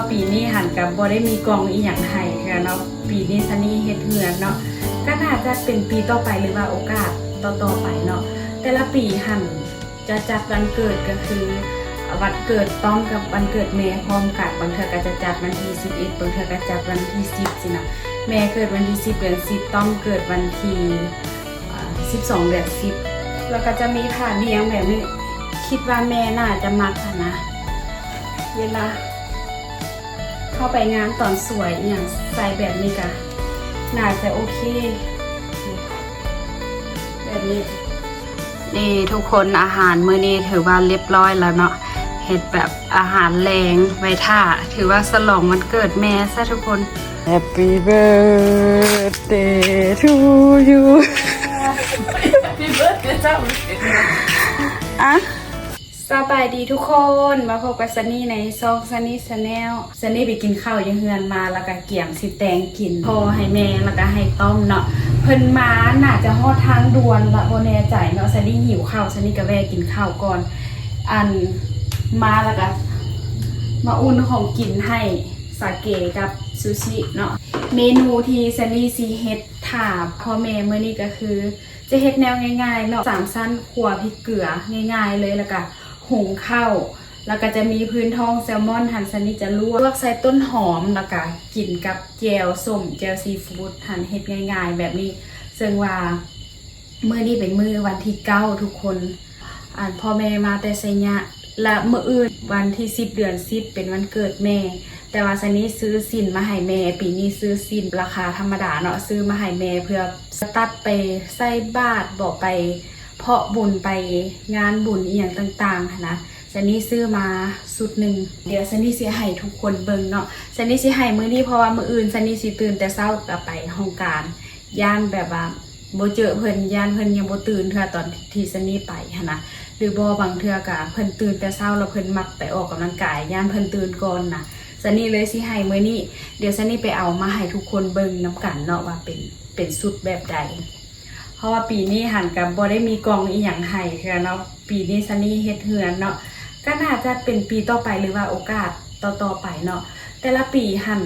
ว่าปีนี้หันกับบ่ได้มีกองอีหยังให้ค่ะเนาะปีนี้ซันนี่เฮ็ดเหือนเนาะก็น่าจะเป็นปีต่อไปหรือว่าโอกาสต่อๆไปเนาะแต่ละปีหันจะจัดวันเกิดก็คือวันเกิดต้องกับวันเกิดแม่พร้อมกันบางเทือก็จะจัดวันที่11บางเทือก็จัดวันที่ 10สินะแม่เกิดวันที่ 10เดือน10 ต้องเกิดวันที่12เดือน10 แล้วก็จะมีผ่าเลี้ยงแบบนี้คิดว่าแม่น่าจะมักนะเวลา เข้าไปงานตอนสวยอหย่างใส่แบบนี้กะน่าจะโอเค แบบนี้ นี่ทุกคนอาหารมื้อนี้ถือว่าเรียบร้อยแล้วเนาะเห็ดแบบอาหารแรงไว้ท่า ถือว่าสลองวันเกิดแม่ซะทุกคน Happy birthday to you อะ สบายดีทุกคน มาพบกับซันนี่ในซองซันนี่ชาแนลซันนี่ไปกินข้าวยังเฮือนมาแล้วก็เกี่ยงสิแตงกินพอให้แม่แล้วก็ให้ต้อมเนาะเพิ่นมาน่าจะฮอดทางด่วนละบ่แน่ใจเนาะซันนี่หิวข้าวซันนี่ก็แวะกินข้าวก่อน อันมาแล้วก็มาอุ่นของกินให้สาเกกับซูชิเนาะเมนูที่ซันนี่ซีเฮ็ดถาพ่อแม่มื้อนี้ก็คือ จะเฮ็ดแนวง่ายๆเนาะสามสั้นขัวพริกเกลือง่าย ๆ เลยแล้วก็ หุงข้าวแล้วก็จะมีพื้นทองแซลมอนหั่นซันนี่จะลวกลวกใส่ต้นหอมแล้วก็กินกับแจวส้มแจวซีฟู้ดหั่นเฮ็ดง่าย ๆ แบบนี้ซึ่งว่ามื้อนี้เป็นมื้อวันที่เก้าทุกคนอ่านพ่อแม่มาแต่ไสยะและเมื่ออื่นวันที่สิบเดือนสิบเป็นวันเกิดแม่ แต่ว่าซันนี้ซื้อสินมาให้แม่ ปีนี้ซื้อสินราคาธรรมดาเนาะซื้อมาให้แม่เพื่อสตัดไปใส่บาตรบอกไป เพาะบุญไปงานบุญอีหยังต่างๆนะซันนี่ซื้อมาสุดหนึ่งเดี๋ยวซันนี่สิให้ทุกคนเบิ่งเนาะซันนี่สิให้มื้อนี้เพราะว่ามื้ออื่นซันนี่สิตื่นแต่เช้ากลับไปห้องการย่านแบบว่าบ่เจอเพิ่นย่านเพิ่นยังบ่ตื่นเทื่อตอนที่ซันนี่ไปหันนะหรือบ่บางเทื่อกะเพิ่นตื่นแต่เช้าแล้วเพิ่นมักไปออกกำลังกายย่านเพิ่นตื่นก่อนนะซันนี่เลยสิให้มื้อนี้เดี๋ยวซันนี่ไปเอามาให้ทุกคนเบิ่งน้กันเนาะว่าเป็นเป็นสุดแบบใด เพราะว่าปีนี้หันกับบ่ได้มีกองอีหยังให้ค่ะเนาะปีนี้ซันนี่เฮ็ดเฮือนเนาะก็น่าจะเป็นปีต่อไปหรือว่าโอกาสต่อๆไปเนาะแต่ละปีหัน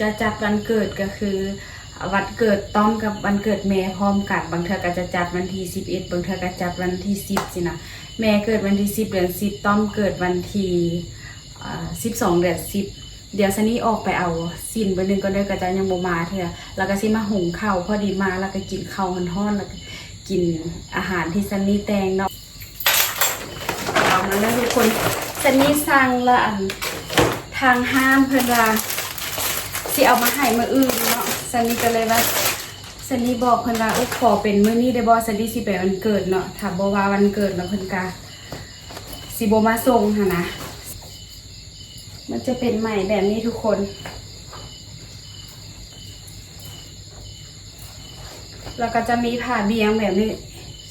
จะจัดวันเกิดก็คือวันเกิดต้องกับวันเกิดแม่พร้อมกันบางเทื่อก็จะจัดวันที่11บางเทื่อก็จัดวันที่10สินะแม่เกิดวันที่สิบเดือนสิบต้อมเกิดวันที่สิบสองเดือนสิบ เดี๋ยวซันนี่ออกไปเอาสินเบอร์หนึ่งก็ได้กระจายยังโบมาเถอะแล้วก็ซิมาหุงข้าวพอดีมาแล้วก็กินข้าวฮ้อนๆแล้วก็กินอาหารที่ซันนี่แต่งเนาะเอามาแล้วทุกคนซันนี่สั่งละอันทางห้ามเพื่อนว่าสิเอามาให้มืออื่นเนาะซันนี่ก็เลยว่าซันนี่บอกเพิ่นว่าอุ๊ขอเป็นมื้อนี้ได้บ่ซันนี่สิไปวันเกิดเนาะถ้าบ่ว่าวันเกิดแล้วเพิ่นก็สิบมาส่งหั่นนะ มันจะเป็นใหม่แบบนี้ทุกคน แล้วก็จะมีผ้าเบียงแบบนี้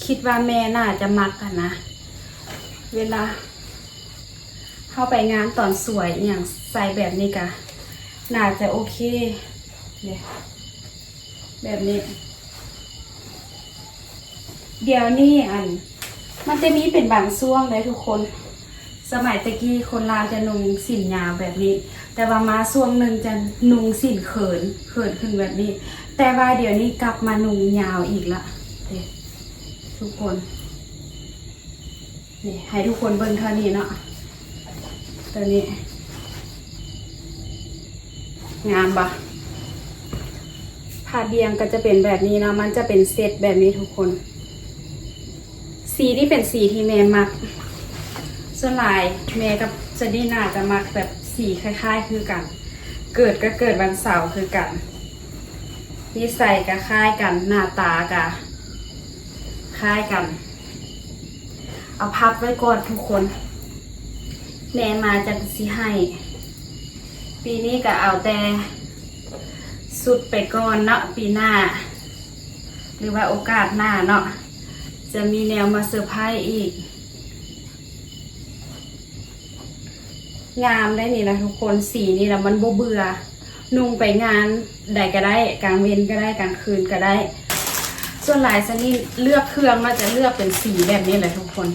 คิดว่าแม่น่าจะมักกันนะ เวลา เข้าไปงานตอนสวยอย่างใส่แบบนี้กะน่าจะโอเคเนี่ยแบบนี้ เดี๋ยวนี้อัน มันจะมีเป็นบางช่วงเลยทุกคน สมัยตะกี้คนลาวจะนุ่งสินยาวแบบนี้ แต่ว่ามาช่วงหนึ่งจะนุ่งสินเขินเขินขึ้นแบบนี้ แต่ว่าเดี๋ยวนี้กลับมานุ่งยาวอีกละทุกคนนี่ให้ทุกคนเบิ่งเท่านี้เนาะตัวนี้ งามปะผ้าเบียงก็จะเป็นแบบนี้นะมันจะเป็นเซตแบบนี้ทุกคน สีที่เป็นสีที่แม่มัก ส่วนหลายแม่กับเจนนี่น่าจะมักแบบสีคล้าย ๆ คือกัน เกิดก็เกิดวันเสาร์คือกันนิสัยก็คล้ายกันหน้าตาก็คล้ายกัน เอาพับไว้ก่อนทุกคนแม่มาจะสิให้ ปีนี้ก็เอาแต่สุดไปก่อนเนาะปีหน้า หรือว่าโอกาสหน้าเนาะจะมีแนวมาเซอร์ไพรส์อีก งามได้นี่นะทุกคนสีนี่แหละมันบเบื่อ นุ่งไปงานใดก็ได้กลางเว้นก็ได้กลางคืนก็ได้ ส่วนหลายซันนี่เลือกเครื่องมาจะเลือกเป็นสีแบบนี้แหละทุกคน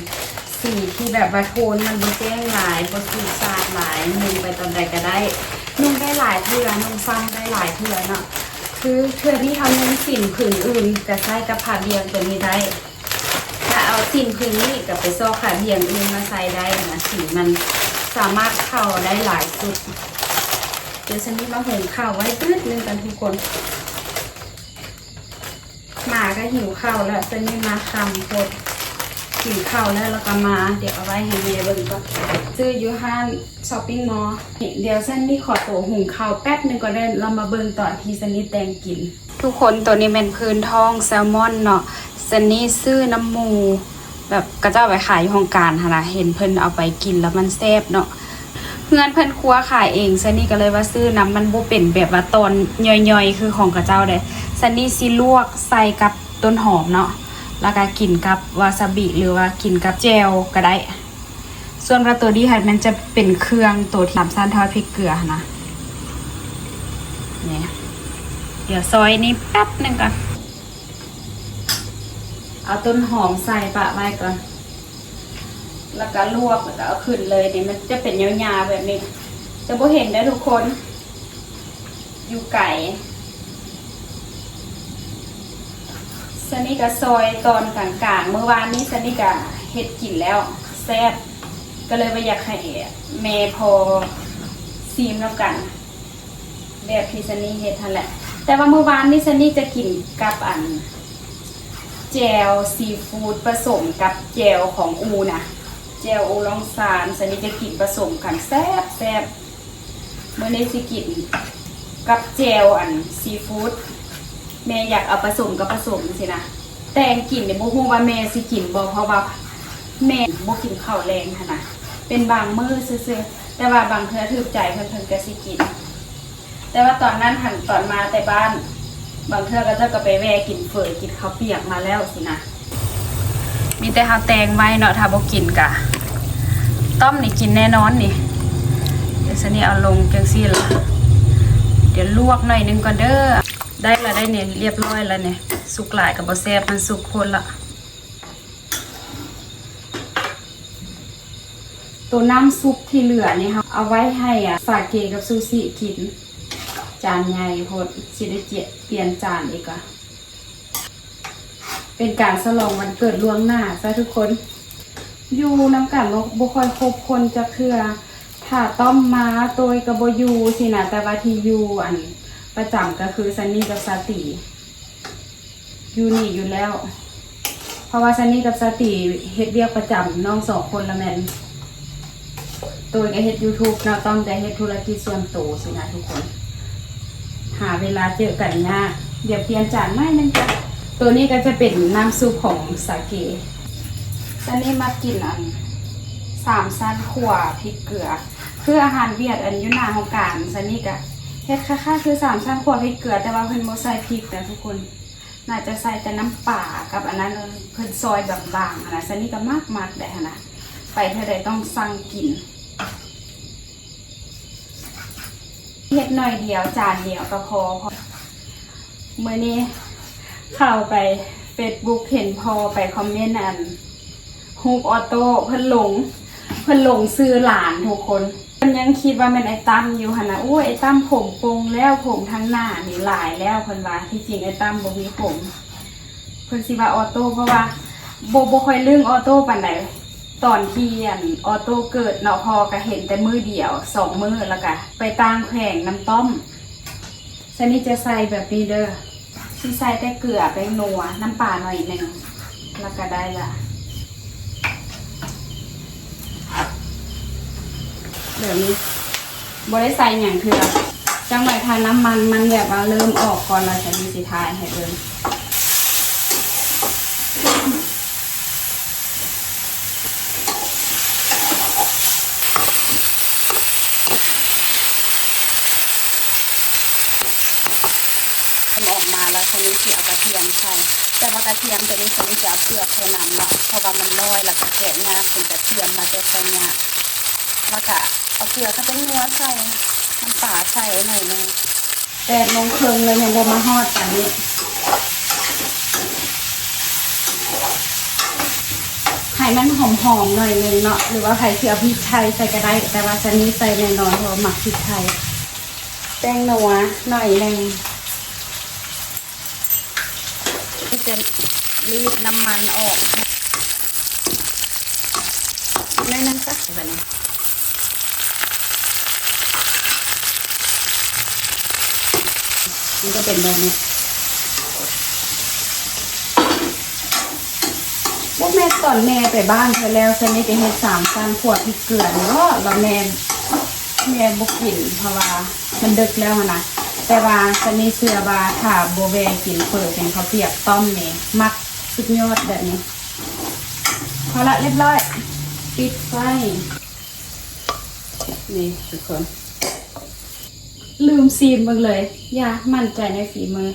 สีที่แบบว่าโทนมันบแจ้งหลายบ่ถูกสาดหลายนุ่งไปตอนใดก็ได้ นุ่งได้หลายเทื่อนุ่งซ้ำได้หลายเทื่อเนาะคือเทือที่ทำนุ่งสินผืนอื่นกับใส่กับผ้าเบียงตัวนี้ได้ถ้าเอาสินผืนนี้กับไปซอกผ้าเบียงอื่นมาใส่ได้นะสีมัน สามารถเข้าได้หลายจุด เดี๋ยวฉันนี้มาหุงข้าวไว้ตืดนึงกันทุกคน มาก็หิวข้าวแล้วฉันนี่มาคำคตรหิวข้าวแล้วแล้วก็มา เดี๋ยวเอาไว้ให้เมย์เบิ่งก็ซื้ออยู่ห้างช้อปปิ้งมอลล์เดี๋ยวฉันนี่ขอตัวหุงข้าวแป๊บนึงก็ได้เรามาเบิ่งตอนที่ฉันนี่แต่งกิน ทุกคนตัวนี้เป็นพื้นทองแซลมอนเนาะฉันนี่ซื้อน้ำมู แบบกระเจ้าไปขายอยู่ห้องการค่ะนะเห็นเพิ่นเอาไปกินแล้วมันแซ่บเนาะเพื่อนเพิ่นครัวขายเองซันนี่ก็เลยว่าซื้อน้ำมันบ่เป็นแบบว่าตอนย่อยๆ คือของกระเจ้าเด้ซันนี่สิลวกใส่กับต้นหอมเนาะแล้วก็กินกับวาซาบิหรือว่ากินกับแจวก็ได้ ส่วนปลาตัวดีหันมันจะเป็นเครื่องตัวที่สามสั้นทอดพริกเกลือนะเนี่ยเดี๋ยวซอยนี้แป๊บหนึงก่อน เอาต้นหอมใส่ปะไว้ก่อน แล้วก็ลวกแล้วก็เอาขึ้นเลยเนี่ยมันจะเป็นยาวๆแบบนี้ จะบ่เห็นได้ทุกคน อยู่ไก่สนิกะซอยตอนกลางๆเมื่อวานนี้สนิกะเฮ็ดกินแล้วแซ่บก็เลยว่าอยากให้แม่พอซีมแล้วกัน แบบที่สนี่เฮ็ดทันแหละ แต่ว่าเมื่อวานนี้สนี่จะกินกับอัน จวซีฟู้ดผสมกับแจวของอูนะแจวอูลองซานสนิทจะกินผสมกันแซ่บแซ่บเมื่อนี้สิกินกับแจวอันซีฟู้ดแม่อยากเอาผสมกับผสมสินะแต่งกินเนี่ยบ่ฮู้ว่าแม่สิกินบ่เพราะว่าแม่บ่กินข้าวแรงค่ะนะเป็นบางมือซื่อแต่ว่าบางเทื่อถูกใจเพิ่นเพิ่นก็สิกิน แต่ว่าตอนนั้นหันตอนมาแต่บ้าน บางเทื่อก็จะก็ไปแวะกินเฟอกินข้าวเปียกมาแล้วสินะมีแต่ข้าวแตงไว้เนาะถ้าบ่กินกะ ต้มนี่กินแน่นอนนี่เดี๋ยวสันนี่เอาลงจังซี่ละเดี๋ยวลวกหน่อยนึงก่อนเด้อได้ละได้เนี่ยเรียบร้อยแล้วเนี่ยสุกหลายกับบ่แซ่บมันสุกคนละตัวน้ำซุปที่เหลือนี่ค่ะเอาไว้ให้อะสาเกกับซูชิกิน จานใหญ่โพดสิได้เจียเปลี่ยนจานอีกอะเป็นการสลองวันเกิดล่วงหน้าซะทุกคน อยู่น้ำกันบ่บ่ค่อยคบคนจะเคือถ้าต้อมมาโดยกับบอยูสินะแต่ว่าที่ยูอันประจำก็คือซันนี่กับซาติยูนี่อยู่แล้ว เพราะว่าซันนี่กับซาติเฮ็ดเรียกประจำน้องสองคนละแมนตัวก็เฮ็ด YouTube เนาต้องแต่เฮ็ดธุรกิจส่วนตัวสินะทุกคน หาเวลาเจอกันยากเดี๋ยวเปลี่ยนจานไม่นึงจ้ะตัวนี้ก็จะเป็นน้ำซุปของสาเกอันนี้มากินอันสามสั้นขั่วพริกเกลือ คืออาหารเวียดอันยุนาของการสันนี่กะเฮ็ดค่าๆคือสามสั้นขั่วพริกเกลือแต่ว่าเพิ่นโมใส่พริกนะทุกคนน่าจะใส่แต่น้ำป่ากับอันนั้นเพิ่นซอยแบบบางๆอะนะสันนี่ก็มากมากๆได้หั้นนะไปเท่าใดต้องสั่งกิน เฮ็ดหน่อยเดียวจานเดียวก็พอพอเมื่อนี้เข้าไปเฟซบุ๊กเห็นพอไปคอมเมนต์อันฮูกออโต้เพิ่นหลง เพิ่นหลงซื้อหลานทุกคนเพิ่นยังคิดว่ามันไอ้ตั้มอยู่หั่นนะโอ้ยไอ้ตั้มผมปรงแล้วผมทั้งหน้านี่หลายแล้วเพิ่นว่าที่จริงไอ้ตั้มบ่มีผม เพิ่นสิว่าออโต้เพราะว่าบ่บ่ค่อยเรื่องออโต้ปานใด ตอนที่อันออโต้เกิดเนาะพอก็เห็นแต่มือเดียวสองมือแล้วก็ไปตางแข่งน้ำต้มสนิทจะใส่แบบนี้เด้อสิใส่แต่เกลือไปนัวน้ำปลาหน่อยหนึ่งแล้วก็ได้ละเดี๋ยวนี้บ่ได้ใส่อย่างเถื่อจังหวะทานน้ำมันมันแบบว่าเริ่มออกก่อนเราจะมีสิทายให้เดินมันออกมาแล้วคนนี้คือเอากระเทียมใส่แต่ว่า กระเทียมตัวนี้คนนี้จะเอาเปลือกเท่านั้นเนาะเพราะว่ามันน้อยแล้วก็แกะงาเป็นกระเทียมมาจะใส่งาแล้วก็เอาเกลือก็เป็นนัวใส่น้ำปลาใส่หน่อยหนึงแปดโมงครึ่งเลยยังบ่มาฮอดอันนี้ให้มันหอมๆหน่อยหนึงเนาะหรือว่าใครเสียพริกไทยใส่ก็ได้ แต่ว่าฉันนี้ใส่แน่นอนเพราะว่าหมักพริกไทยแป้งนัวหน่อยหนึ่ง ก็จะรีดน้ำมันออกไม่นั่นสักแบบนี้มันก็เป็นแบบนี้พวกแม่ตอนแม่ไปบ้านเธอแล้วฉันนี่จะเฮ็ดสามจานขวดพริกเกลือเนาะแล้วแม่แม่บุกินเพราะว่ามันดึกแล้วนะ แต่ว่าจะมีเสือบาค่ะโบแวกินเปิดเป็นข้าวเปียกต้อมนี่มักสุดยอดแบบนี้พอละเรียบร้อยปิดไฟนี่ทุกคน ลืมซีมมึงเลย อย่ามั่นใจในฝีมือ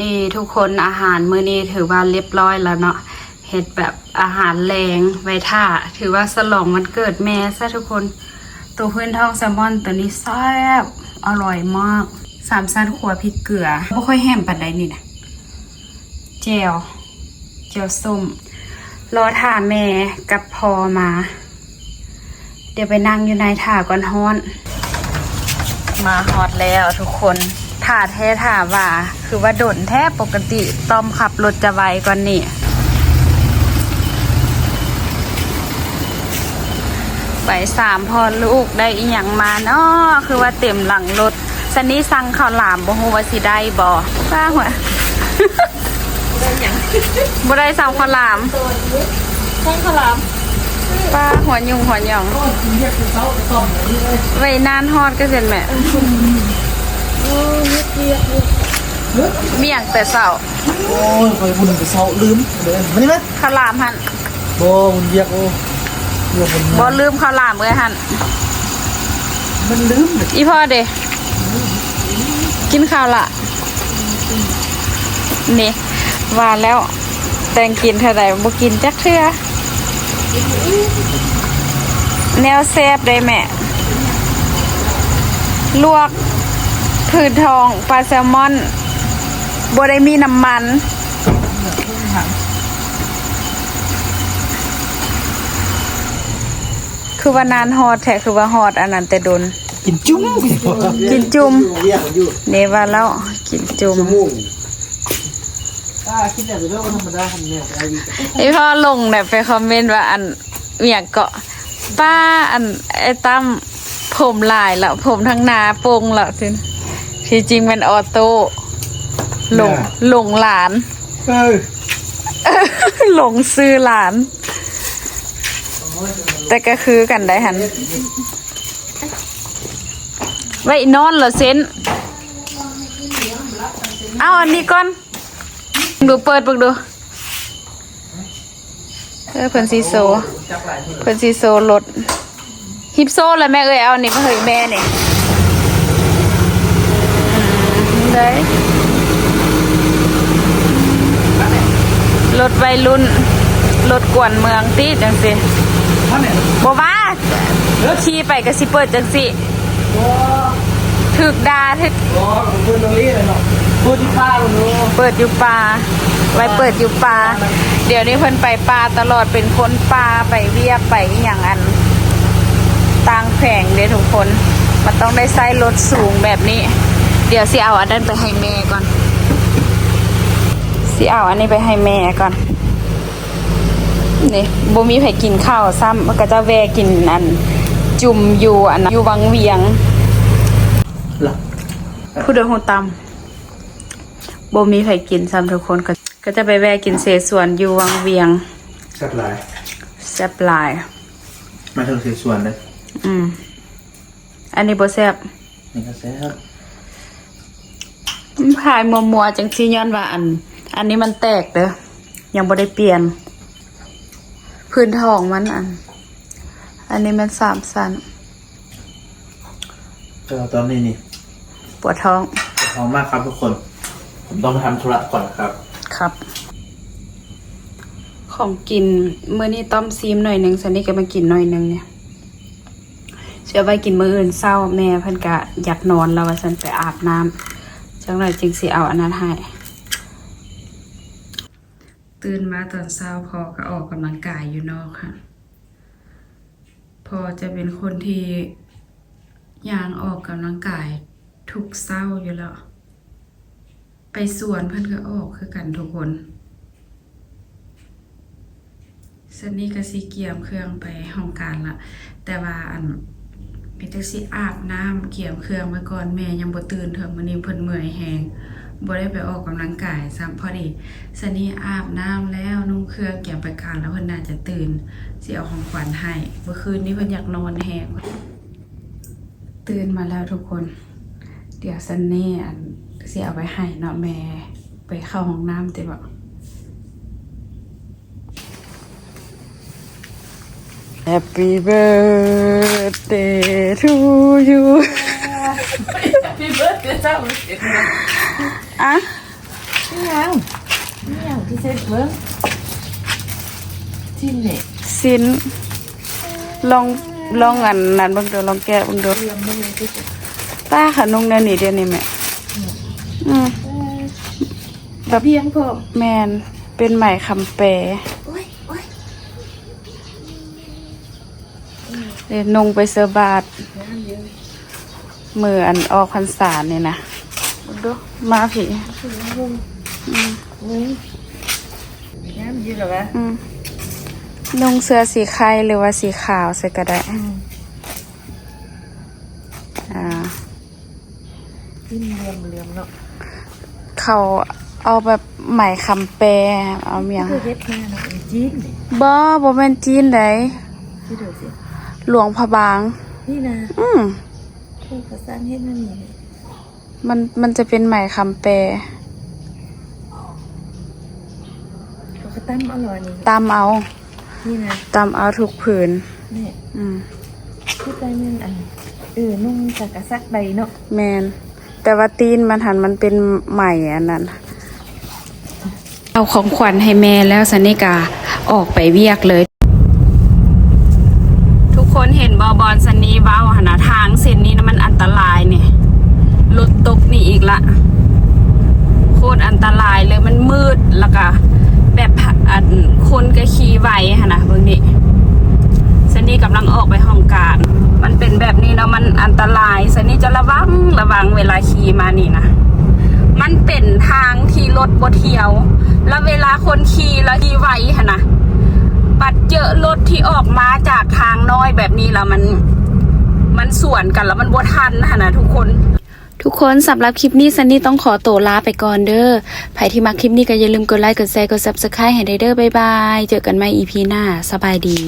นี่ ทุกคนอาหารมื้อนี้ถือว่าเรียบร้อยแล้วเนาะเฮ็ดแบบอาหารแรงไว้ท่า ถือว่าสลองวันเกิดแม่ซะทุกคน ตัวพื้นทองแซลมอนตัวนี้แซ่บอร่อยมากสามสั้นขัวพริกเกลือไม่ค่อยแห้มปานใดนี่นะเจลเจลส้มรอถ่าแม่กับพอมา เดี๋ยวไปนั่งอยู่ในถ่าก่อนฮ้อน มาฮอตแล้วทุกคนถ่าแท้ถ่าว่า คือว่าโดนแท้ปกติต้อมขับรถจะไวกว่านี่ไปสามพอลูกได้อีหยังมาเนาะคือว่าเต็มหลังรถสันนี้สั่งข้าวหลามบ่ฮู้ว่าสิได้บ่ป้าหัวบ่ได้สั่งข้าวหลามข้างขลามป้าหัวยุงหัวหยองไว้นานฮอดก็เสร็จแม่ โอ้ยเกียกเมี่ยงแต่เช้าโอ้ยไปบุญไปเศร้าลืมเดินมานี่ไหมข้าวหลามหั่นโอ้บุญเยียกโอ้เยียกบุญบ่ลืมข้าวหลามเลยหั่นมันลืมเลยอีพ่อเดกินข้าวละนี่ว่าแล้ว แตงกินเท่าไหร่บ่กินจักเทื่อแนวแซบได้แม่ ลวกผืนทองปลาแซลมอน บ่ได้มีน้ำมันคือว่านานฮอดแท้คือว่าฮอดอันนั้นแต่โดน กินจุ้มกินจุ่มเรียกอยู่เนว่าแล้วกินจุ่มมุ่งอ่าคิดแต่เรื่องธรรมดาทำเนี่ยไอ้ไอพ่อลงแบบไปคอมเมนต์ว่าอันเมียเกาะป้าอันไอ้ตั้มผมลายแล้วผมทั้งหนาโปงแล้วสิที่จริงมันออโต้ หลงหลงหลาน เออหลงซื้อหลาน แต่ก็คือกันได้หัน ไว้นอนเหรอเซนเอาอันนี้ก่อน ดูเปิดเปิดดูเออเพิ่นซีโซจับหลายทีเพิ่นซีโซรถฮิปโซแล้วแม่เอ้ยเอาอันนี้มาเฮ้ยแม่นี่อืมได้ รถวัยรุ่น รถกวนเมืองตีจังสิท่านเนี่ยบ่ว่าขี่ไปก็สิเปิดจังสิโอ้ถึกดาถึกโหผมพูดตรงนี้เลยเนาะพูดที่ป้าลุงเปิดอยู่ป่าไว้เปิดอยู่ป่าเดี๋ยวนี้เพิ่นไปป่าตลอดเป็นคนป่าไปเวียกไปอหย่างอันต่างแผงเด้อทุกคน มันต้องได้ใช้รถสูงแบบนี้ เดี๋ยวสิเอาอันนั้นไปให้แม่ก่อน สิเอาอันนี้ไปให้แม่ก่อนนี่บ่มีไผกินข้าวซ้ำมันก็จะแวะกินอัน จุ่มอยู่อันนั้นอยู่วังเวียงหลับผู้เดินหูตำบ่มีไผกินซ้ำทุกคนก็ก็จะไปแวะกินเสสวนอยู่วังเวียงแซ่บหลายแซ่บหลาย มาถึงเสียส่วนเลยอืมอันนี้บ่แซ่บนี่ก็แซ่บขายมัวๆจังซี่ย้อนว่าอัน อันนี้มันแตกเด้อยังบ่ได้เปลี่ยน พื้นทองมันอัน อันนี้มันสามสันก็ตอนนี้นี่ปวดท้องพร้อมมากครับทุกคน ผมต้องไปทำธุระก่อนครับ ครับขของกินเมื่อนี้ต้อมซีมหน่อยหนึ่งสันนี่ก็มากินหน่อยหนึ่งเนี่ยเชื่อไว้กินมื้ออื่นเศร้าแม่เพิ่นก็อยากนอนแล้วว่าฉันไปอาบน้ำจังไรจึงสิเอาอันนั้นให้ตื่น มาตอนเช้าพอก็ออกกำลังกายอยู่นอกค่ะ พอจะเป็นคนที่ยางออกกำลังกายทุกเศร้าอยู่แล้ว ไปสวนเพิ่นก็ออกคือกันทุกคนสันนี้ก็สิเกียมเครื่องไปห้องการละ แต่ว่าอันมีแต่สิอาบน้ำเกียมเครื่องไว้ก่อนแม่ยังบ่ตื่นเถอะมื้อนี้เพิ่นเมื่อยแฮง บ่ได้ไปออกกำลังกายซ้ำพอดีสันนี้อาบน้ำแล้วนุ่งเครื่องเกียมไปการแล้วเพิ่นน่าจะตื่นสิเอาของขวัญให้เมื่อคืนนี้เพิ่นอยากนอนแฮงตื่นมาแล้วทุกคน เดี๋ยวสันนี่อันสิเอาไปให้เนาะแม่ไปเข้าห้องน้ำติบ่ Happy birthday to you พี่เบิร์ดเจ้าเสร็จแล้ว อะนี่ยังนี่ยังที่เสร็จเบิร์ดที่เนี่ยสินลองลองอันนั้นเบิ่งเดูลองแกะเบิ่งเดูเตรียมได้เลยที่สุดป้าขนมเนยนี่เดี๋ยวนี้แม่อืมแบบเพียงพอแมนเป็นใหม่คำแปรโอ้ยโอ้ยเดี๋ยวนงไปเซอร์บาทน้ำเยอะมืออันออกพรรษาเนี่ยนะเบิ่ง ดูมาผีคือน้ำลงอืมโอ้ยน้ำเยอะเหรอวะอืมนงเสื้อสีไข่หรือว่าสีขาวใส่ก็ได้อืมอ่าที่เหลี่ยมเหลี่ยมเนาะเขาเอาแบบใหม่คำแปรเอาเมียงคือเฮ็ดแค่เนาะเป็นจีนเนี่ยบ่บ่แม่นจีนไดที่ดูสิหลวงพระบาง นี่นะอืมคือเขาสร้างเฮ็ดนั่นนี่เนี่ย มันมันจะเป็นใหม่คำแปรเขาก็ตั้มอร่อยนี่ตามเอา นี่นะตามเอาทุกผืนเนี่ยอืมคือใจมันอันเออนุ่งสักกะซักใบเนาะแมน แต่ว่าตีนมันหันมันเป็นใหม่อันนั้น เอาของขวัญให้แม่แล้วสันนิกาออกไปเวียกเลย ทุกคนเห็นบอบอลสันนี้เบ้าหนนะทางเส้นนี้นะมันอันตรายเนี่ยรถตกนี่อีกละ โคตรอันตรายเลยมันมืดแล้ว ก็แบบอันคนก็ขี่ไวหนนะเบิ่งนี่สันนี้กำลังออกไปห้องการ มันเป็นแบบนี้เนาะมันอันตรายสันนี้จะระวังระวังเวลาขี่มานี่นะมันเป็นทางที่รถบเที่ยว แล้วเวลาคนขี่แล้วขี่ไวหนนะปัดเจอรถที่ออกมาจากทางน้อยแบบนี้แล้วมัน มันสวนกันแล้วมันบทันหนนะทุกคน ทุกคนสำหรับคลิปนี้ซันนี่ต้องขอตัวลาไปก่อนเด้อใครที่มาคลิปนี้ก็อย่าลืมกดไลค์ กดแชร์ กดซับสไครต์ให้ได้เด้อบ๊ายบาย เจอกันใหม่ EP หน้า สบายดี